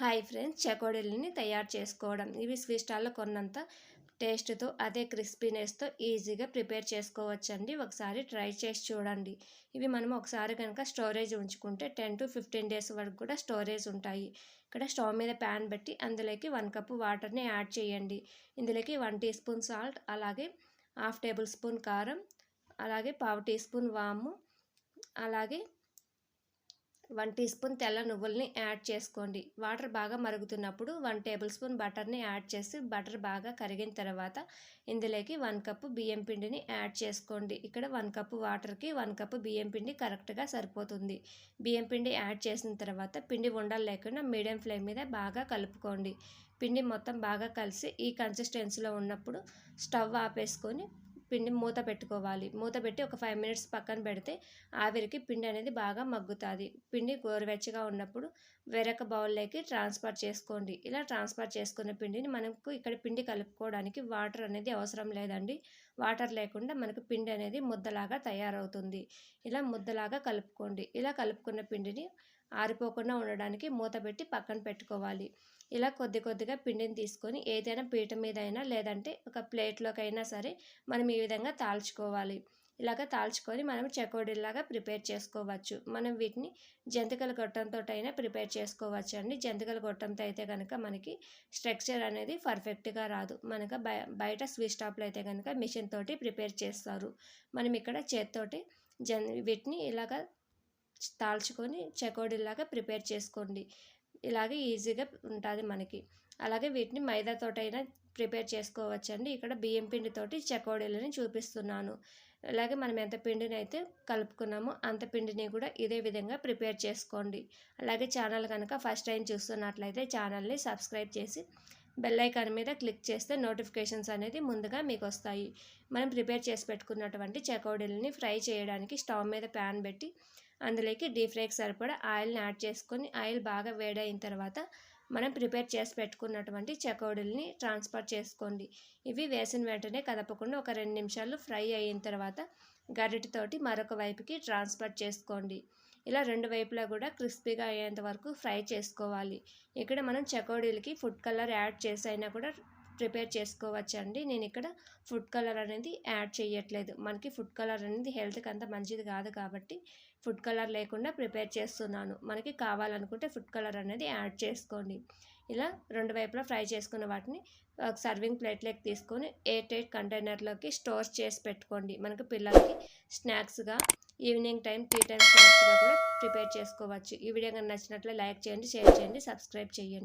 Hi friends చకోడీలని తయారు చేసుకోవడం. ఇవి స్వీట్ స్టాల్లో కొన్నంత టేస్ట్తో అదే క్రిస్పీనెస్తో ఈజీగా ప్రిపేర్ చేసుకోవచ్చండి. ఒకసారి ట్రై చేసి చూడండి. ఇవి మనం ఒకసారి కనుక స్టోరేజ్ ఉంచుకుంటే టెన్ టు ఫిఫ్టీన్ డేస్ వరకు కూడా స్టోరేజ్ ఉంటాయి. ఇక్కడ స్టవ్ మీద ప్యాన్ పెట్టి అందులోకి వన్ కప్ వాటర్ని యాడ్ చేయండి. ఇందులోకి వన్ టీ స్పూన్ సాల్ట్ అలాగే హాఫ్ టేబుల్ స్పూన్ కారం అలాగే పావు టీ స్పూన్ వాము అలాగే వన్ టీ స్పూన్ తెల్ల నువ్వుల్ని యాడ్ చేసుకోండి. వాటర్ బాగా మరుగుతున్నప్పుడు వన్ టేబుల్ స్పూన్ బటర్ని యాడ్ చేసి బటర్ బాగా కరిగిన తర్వాత ఇందులోకి వన్ కప్పు బియ్యం పిండిని యాడ్ చేసుకోండి. ఇక్కడ వన్ కప్పు వాటర్కి వన్ కప్పు బియ్యం పిండి కరెక్ట్గా సరిపోతుంది. బియ్యం పిండి యాడ్ చేసిన తర్వాత పిండి ఉండలు లేకుండా మీడియం ఫ్లేమ్ మీద బాగా కలుపుకోండి. పిండి మొత్తం బాగా కలిసి ఈ కన్సిస్టెన్సీలో ఉన్నప్పుడు స్టవ్ ఆపేసుకొని పిండి మూత పెట్టుకోవాలి. మూత పెట్టి ఒక ఫైవ్ మినిట్స్ పక్కన పెడితే ఆవిరికి పిండి అనేది బాగా మగ్గుతుంది. పిండి గోరువెచ్చగా ఉన్నప్పుడు వేరొక బౌల్లోకి ట్రాన్స్ఫర్ చేసుకోండి. ఇలా ట్రాన్స్ఫర్ చేసుకున్న పిండిని మనకు ఇక్కడ పిండి కలుపుకోవడానికి వాటర్ అనేది అవసరం లేదండి. వాటర్ లేకుండా మనకు పిండి అనేది ముద్దలాగా తయారవుతుంది. ఇలా ముద్దలాగా కలుపుకోండి. ఇలా కలుపుకున్న పిండిని ఆరిపోకుండా ఉండడానికి మూత పెట్టి పక్కన పెట్టుకోవాలి. ఇలా కొద్ది కొద్దిగా పిండిని తీసుకొని ఏదైనా పీట మీద అయినా లేదంటే ఒక ప్లేట్లోకి అయినా సరే మనం ఈ విధంగా తాల్చుకోవాలి. ఇలాగ తాల్చుకొని మనం చకోడీలాగా ప్రిపేర్ చేసుకోవచ్చు. మనం వీటిని జంతికల గొట్టంతో అయినా ప్రిపేర్ చేసుకోవచ్చు అండి. జంతికల గొట్టంతో అయితే కనుక మనకి స్ట్రక్చర్ అనేది పర్ఫెక్ట్గా రాదు. మనకు బయట స్వీట్ స్టాప్లో అయితే కనుక మిషన్ తోటి ప్రిపేర్ చేస్తారు. మనం ఇక్కడ చేత్తోటి జన్ వీటిని ఇలాగ తాల్చుకొని చకోడీలాగా ప్రిపేర్ చేసుకోండి. ఇలాగే ఈజీగా ఉంటుంది మనకి. అలాగే వీటిని మైదాతోటైనా ప్రిపేర్ చేసుకోవచ్చండి. ఇక్కడ బియ్యం పిండితోటి చెకోడీలని చూపిస్తున్నాను. అలాగే మనం ఎంత పిండిని అయితే కలుపుకున్నామో అంత పిండిని కూడా ఇదే విధంగా ప్రిపేర్ చేసుకోండి. అలాగే ఛానల్ కనుక ఫస్ట్ టైం చూస్తున్నట్లయితే ఛానల్ని సబ్స్క్రైబ్ చేసి బెల్ ఐకాన్ మీద క్లిక్ చేస్తే నోటిఫికేషన్స్ అనేది ముందుగా మీకు వస్తాయి మనం ప్రిపేర్ చేసి పెట్టుకున్నటువంటి చకోడీలని ఫ్రై చేయడానికి స్టవ్ మీద ప్యాన్ పెట్టి అందులోకి డీప్ ఫ్రైకి సరిపడా ఆయిల్ని యాడ్ చేసుకొని ఆయిల్ బాగా వేడైన తర్వాత మనం ప్రిపేర్ చేసి పెట్టుకున్నటువంటి చకోడీలని ట్రాన్స్ఫర్ చేసుకోండి. ఇవి వేసిన వెంటనే కదపకుండా ఒక రెండు నిమిషాలు ఫ్రై అయిన తర్వాత గరిటతోటి మరొక వైపుకి ట్రాన్స్ఫర్ చేసుకోండి. ఇలా రెండు వైపులా కూడా క్రిస్పీగా అయ్యేంత వరకు ఫ్రై చేసుకోవాలి. ఇక్కడ మనం చకోడీలకి ఫుడ్ కలర్ యాడ్ చేసి అయినా కూడా ప్రిపేర్ చేసుకోవచ్చండి. నేను ఇక్కడ ఫుడ్ కలర్ అనేది యాడ్ చేయట్లేదు మనకి ఫుడ్ కలర్ అనేది హెల్త్కి అంత మంచిది కాదు కాబట్టి ఫుడ్ కలర్ లేకుండా ప్రిపేర్ చేస్తున్నాను. మనకి కావాలనుకుంటే ఫుడ్ కలర్ అనేది యాడ్ చేసుకోండి. ఇలా రెండు వైపులా ఫ్రై చేసుకున్న వాటిని సర్వింగ్ ప్లేట్లోకి తీసుకొని ఎయిట్ ఎయిట్ కంటైనర్లోకి స్టోర్ చేసి పెట్టుకోండి. మనకు పిల్లలకి స్నాక్స్గా ఈవినింగ్ టైం టీ టైం స్నాక్స్గా కూడా ప్రిపేర్ చేసుకోవచ్చు. ఈ వీడియో కానీ నచ్చినట్లే లైక్ చేయండి షేర్ చేయండి సబ్స్క్రైబ్ చేయండి.